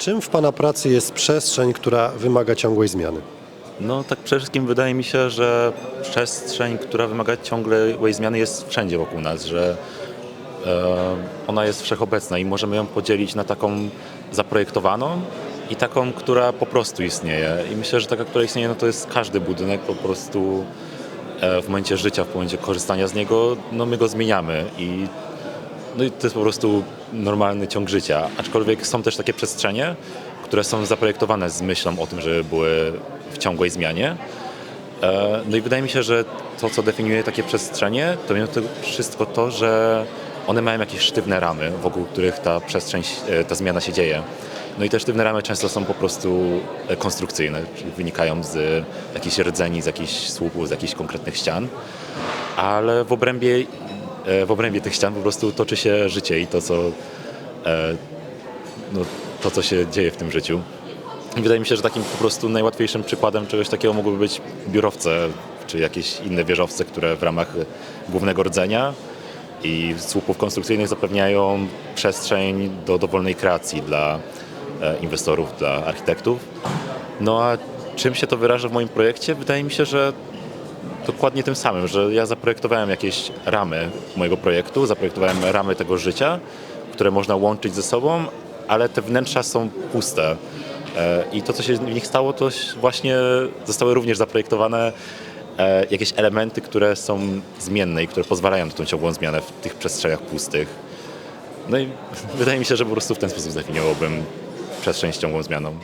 Czym w Pana pracy jest przestrzeń, która wymaga ciągłej zmiany? No tak przede wszystkim wydaje mi się, że przestrzeń, która wymaga ciągłej zmiany jest wszędzie wokół nas, że e, ona jest wszechobecna i możemy ją podzielić na taką zaprojektowaną i taką, która po prostu istnieje. I myślę, że taka, która istnieje, no to jest każdy budynek po prostu e, w momencie życia, w momencie korzystania z niego, no my go zmieniamy i no i to jest po prostu normalny ciąg życia. Aczkolwiek są też takie przestrzenie, które są zaprojektowane z myślą o tym, żeby były w ciągłej zmianie. E, No i wydaje mi się, że to, co definiuje takie przestrzenie, to mimo to wszystko to, że one mają jakieś sztywne ramy, wokół których ta przestrzeń, e, ta zmiana się dzieje. No i te sztywne ramy często są po prostu e, konstrukcyjne, czyli wynikają z jakichś rdzeni, z jakichś słupów, z jakichś konkretnych ścian, ale w obrębie, w obrębie tych ścian po prostu toczy się życie i to, co, e, no, to, co się dzieje w tym życiu. I wydaje mi się, że takim po prostu najłatwiejszym przykładem czegoś takiego mogłyby być biurowce czy jakieś inne wieżowce, które w ramach głównego rdzenia i słupów konstrukcyjnych zapewniają przestrzeń do dowolnej kreacji dla e, inwestorów, dla architektów. No a czym się to wyraża w moim projekcie? Wydaje mi się, że dokładnie tym samym, że ja zaprojektowałem jakieś ramy mojego projektu, zaprojektowałem ramy tego życia, które można łączyć ze sobą, ale te wnętrza są puste. E, I to, co się w nich stało, to właśnie zostały również zaprojektowane e, jakieś elementy, które są zmienne i które pozwalają na tą ciągłą zmianę w tych przestrzeniach pustych. No i wydaje mi się, że po prostu w ten sposób zdefiniowałbym przestrzeń z ciągłą zmianą.